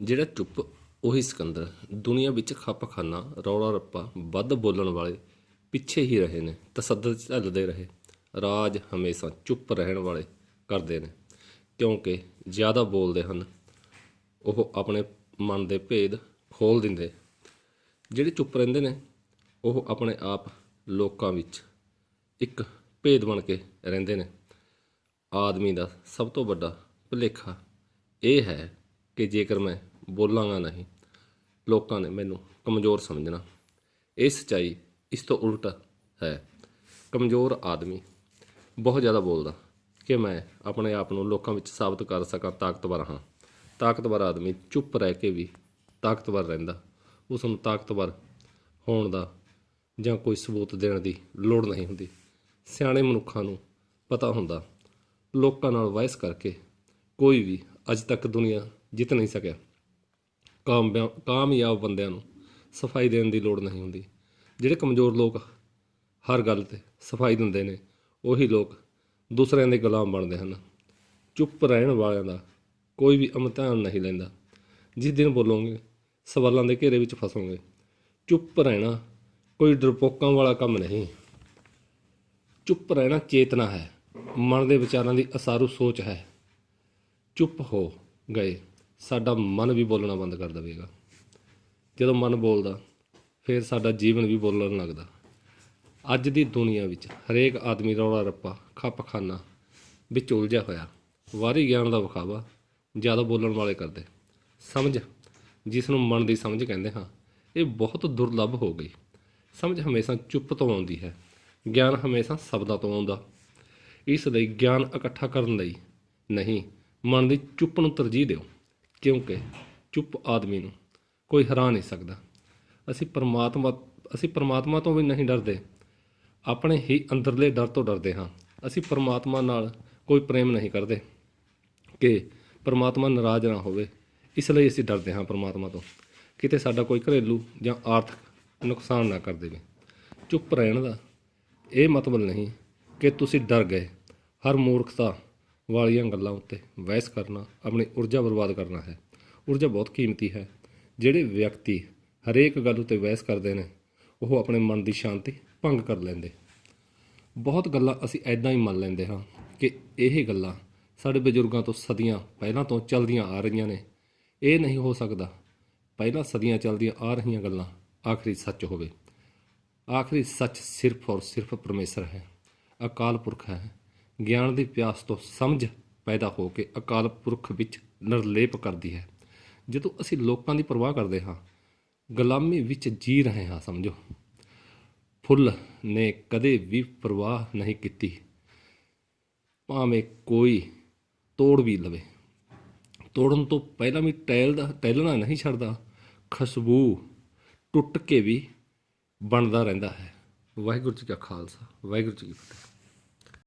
ਜਿਹੜਾ ਚੁੱਪ, ਉਹੀ ਸਿਕੰਦਰ। ਦੁਨੀਆ ਵਿੱਚ ਖੱਪਖਾਨਾ ਰੌਲਾ ਰੱਪਾ ਵੱਧ ਬੋਲਣ ਵਾਲੇ ਪਿੱਛੇ ਹੀ ਰਹੇ ਨੇ, ਤਸੱਦਦ ਝੱਲਦੇ ਰਹੇ। ਰਾਜ ਹਮੇਸ਼ਾ ਚੁੱਪ ਰਹਿਣ ਵਾਲੇ ਕਰਦੇ ਨੇ, ਕਿਉਂਕਿ ਜ਼ਿਆਦਾ ਬੋਲਦੇ ਹਨ, ਉਹ ਆਪਣੇ ਮਨ ਦੇ ਭੇਦ ਖੋਲ ਦਿੰਦੇ। ਜਿਹੜੇ ਚੁੱਪ ਰਹਿੰਦੇ ਨੇ, ਉਹ ਆਪਣੇ ਆਪ ਲੋਕਾਂ ਵਿੱਚ ਇੱਕ ਭੇਦ ਬਣ ਕੇ ਰਹਿੰਦੇ ਨੇ। ਆਦਮੀ ਦਾ ਸਭ ਤੋਂ ਵੱਡਾ ਭੁਲੇਖਾ ਇਹ ਹੈ ਕਿ ਜੇਕਰ ਮੈਂ ਬੋਲਾਂਗਾ ਨਹੀਂ। ਲੋਕਾਂ ਨੇ ਮੈਨੂੰ ਕਮਜ਼ੋਰ ਸਮਝਣਾ। ਇਹ ਸਚਾਈ ਇਸ ਤੋਂ ਉਲਟ ਹੈ। ਕਮਜ਼ੋਰ ਆਦਮੀ ਬਹੁਤ ਜ਼ਿਆਦਾ ਬੋਲਦਾ ਕਿ ਮੈਂ ਆਪਣੇ ਆਪ ਨੂੰ ਲੋਕਾਂ ਵਿੱਚ ਸਾਬਤ ਕਰ ਸਕਾਂ ਤਾਕਤਵਰ ਹਾਂ। ਤਾਕਤਵਰ ਆਦਮੀ ਚੁੱਪ ਰਹਿ ਕੇ ਵੀ ਤਾਕਤਵਰ ਰਹਿੰਦਾ। ਉਸ ਨੂੰ ਤਾਕਤਵਰ ਹੋਣ ਦਾ ਜਾਂ ਕੋਈ ਸਬੂਤ ਦੇਣ ਦੀ ਲੋੜ ਨਹੀਂ ਹੁੰਦੀ। ਸਿਆਣੇ ਮਨੁੱਖਾਂ ਨੂੰ ਪਤਾ ਹੁੰਦਾ, ਲੋਕਾਂ ਨਾਲ ਵਾਇਸ ਕਰਕੇ ਕੋਈ ਵੀ ਅੱਜ ਤੱਕ ਦੁਨੀਆ ਜਿੱਤ ਨਹੀਂ ਸਕਿਆ। ਕਾਮਯਾ- ਕਾਮਯਾਬ ਬੰਦਿਆਂ ਨੂੰ ਸਫ਼ਾਈ ਦੇਣ ਦੀ ਲੋੜ ਨਹੀਂ ਹੁੰਦੀ। ਜਿਹੜੇ ਕਮਜ਼ੋਰ ਲੋਕ ਹਰ ਗੱਲ ਤੇ ਸਫ਼ਾਈ ਦਿੰਦੇ ਨੇ, ਉਹੀ ਲੋਕ ਦੂਸਰਿਆਂ ਦੇ ਗੁਲਾਮ ਬਣਦੇ ਹਨ। ਚੁੱਪ ਰਹਿਣ ਵਾਲਿਆਂ ਦਾ ਕੋਈ ਵੀ ਇਮਤਿਹਾਨ ਨਹੀਂ ਲੈਂਦਾ। ਜਿਸ ਦਿਨ ਬੋਲੋਗੇ, ਸਵਾਲਾਂ ਦੇ ਘੇਰੇ ਵਿੱਚ ਫਸੋਗੇ। ਚੁੱਪ ਰਹਿਣਾ ਕੋਈ ਡਰਪੋਕਾਂ ਵਾਲਾ ਕੰਮ ਨਹੀਂ। ਚੁੱਪ ਰਹਿਣਾ ਚੇਤਨਾ ਹੈ। ਮਨ ਦੇ ਵਿਚਾਰਾਂ ਦੀ ਅਸਾਰੂ ਸੋਚ ਹੈ। ਚੁੱਪ ਹੋ ਗਏ। ਸਾਡਾ ਮਨ ਵੀ ਬੋਲਣਾ ਬੰਦ ਕਰ ਦੇਵੇਗਾ। ਜਦੋਂ ਮਨ ਬੋਲਦਾ, ਫਿਰ ਸਾਡਾ ਜੀਵਨ ਵੀ ਬੋਲਣ ਲੱਗਦਾ। ਅੱਜ ਦੀ ਦੁਨੀਆ ਵਿੱਚ ਹਰੇਕ ਆਦਮੀ ਰੌਲਾ ਰੱਪਾ, ਖੱਪਖਾਨਾ ਵਿੱਚ ਉਲਝਿਆ ਹੋਇਆ। ਵਾਰੀ ਗਿਆਨ ਦਾ ਵਿਖਾਵਾ, ਜ਼ਿਆਦਾ ਬੋਲਣ ਵਾਲੇ ਕਰਦੇ। ਸਮਝ ਜਿਸ ਨੂੰ ਮਨ ਦੀ ਸਮਝ ਕਹਿੰਦੇ ਹਾਂ, ਇਹ ਬਹੁਤ ਦੁਰਲੱਭ ਹੋ ਗਈ। ਸਮਝ ਹਮੇਸ਼ਾ ਚੁੱਪ ਤੋਂ ਆਉਂਦੀ ਹੈ। ਗਿਆਨ ਹਮੇਸ਼ਾ ਸ਼ਬਦਾਂ ਤੋਂ ਆਉਂਦਾ। ਇਸ ਲਈ ਗਿਆਨ ਇਕੱਠਾ ਕਰਨ ਲਈ ਨਹੀਂ, ਮਨ ਦੀ ਚੁੱਪ ਨੂੰ ਤਰਜੀਹ ਦਿਓ। ਕਿਉਂਕਿ ਚੁੱਪ ਆਦਮੀ ਨੂੰ ਕੋਈ ਹਰਾ ਨਹੀਂ ਸਕਦਾ। ਅਸੀਂ ਪਰਮਾਤਮਾ ਅਸੀਂ ਪਰਮਾਤਮਾ ਤੋਂ ਵੀ ਨਹੀਂ ਡਰਦੇ। ਆਪਣੇ ਹੀ ਅੰਦਰਲੇ ਡਰ ਤੋਂ ਡਰਦੇ ਹਾਂ। ਅਸੀਂ ਪਰਮਾਤਮਾ ਨਾਲ ਕੋਈ ਪ੍ਰੇਮ ਨਹੀਂ ਕਰਦੇ ਕਿ ਪਰਮਾਤਮਾ ਨਾਰਾਜ਼ ਨਾ ਹੋਵੇ। ਇਸ ਲਈ ਅਸੀਂ ਡਰਦੇ ਹਾਂ ਪਰਮਾਤਮਾ ਤੋਂ। ਕਿਤੇ ਸਾਡਾ ਕੋਈ ਘਰੇਲੂ ਜਾਂ ਆਰਥਿਕ ਨੁਕਸਾਨ ਨਾ ਕਰ ਦੇਵੇ। ਚੁੱਪ ਰਹਿਣ ਦਾ ਇਹ ਮਤਲਬ ਨਹੀਂ ਕਿ ਤੁਸੀਂ ਡਰ ਗਏ। ਹਰ ਮੂਰਖਤਾ ਵਾਲੀਆਂ ਗੱਲਾਂ ਉੱਤੇ ਬਹਿਸ ਕਰਨਾ, ਆਪਣੀ ਊਰਜਾ ਬਰਬਾਦ ਕਰਨਾ ਹੈ। ਊਰਜਾ ਬਹੁਤ ਕੀਮਤੀ ਹੈ। ਜਿਹੜੇ ਵਿਅਕਤੀ ਹਰੇਕ ਗੱਲ ਉੱਤੇ ਬਹਿਸ ਕਰਦੇ ਨੇ, ਉਹ ਆਪਣੇ ਮਨ ਦੀ ਸ਼ਾਂਤੀ ਭੰਗ ਕਰ ਲੈਂਦੇ। ਬਹੁਤ ਗੱਲਾਂ ਅਸੀਂ ਐਦਾਂ ਹੀ ਮੰਨ ਲੈਂਦੇ ਹਾਂ ਕਿ ਇਹ ਗੱਲਾਂ ਸਾਡੇ ਬਜ਼ੁਰਗਾਂ ਤੋਂ ਸਦੀਆਂ ਪਹਿਲਾਂ ਤੋਂ ਚੱਲਦੀਆਂ ਆ ਰਹੀਆਂ ਨੇ। ਇਹ ਨਹੀਂ ਹੋ ਸਕਦਾ ਪਹਿਲਾਂ ਸਦੀਆਂ ਚੱਲਦੀਆਂ ਆ ਰਹੀਆਂ ਗੱਲਾਂ ਆਖਰੀ ਸੱਚ ਹੋਵੇ। ਆਖਰੀ ਸੱਚ ਸਿਰਫ ਔਰ ਸਿਰਫ ਪਰਮੇਸ਼ਰ ਹੈ। ਅਕਾਲ ਪੁਰਖ ਹੈ। ਗਿਆਨ ਦੀ ਪਿਆਸ ਤੋਂ ਸਮਝ ਪੈਦਾ ਹੋ ਕੇ ਅਕਾਲ ਪੁਰਖ ਵਿੱਚ ਨਿਰਲੇਪ ਕਰਦੀ ਹੈ। ਜਦੋਂ ਅਸੀਂ ਲੋਕਾਂ ਦੀ ਪਰਵਾਹ ਕਰਦੇ ਹਾਂ, ਗੁਲਾਮੀ ਵਿੱਚ ਜੀ ਰਹੇ ਹਾਂ, ਸਮਝੋ। ਫੁੱਲ ਨੇ ਕਦੇ ਵੀ ਪਰਵਾਹ ਨਹੀਂ ਕੀਤੀ। ਭਾਵੇਂ ਕੋਈ ਤੋੜ ਵੀ ਲਵੇ। ਤੋੜਨ ਤੋਂ ਪਹਿਲਾਂ ਵੀ ਟਹਿਲਦਾ, ਟਹਿਲਣਾ ਨਹੀਂ ਛੱਡਦਾ, ਖੁਸ਼ਬੂ ਟੁੱਟ ਕੇ ਵੀ ਬਣਦਾ ਰਹਿੰਦਾ ਹੈ। ਵਾਹਿਗੁਰੂ ਜੀ ਕਾ ਖਾਲਸਾ, ਵਾਹਿਗੁਰੂ ਜੀ ਕੀ ਫਤਿਹ।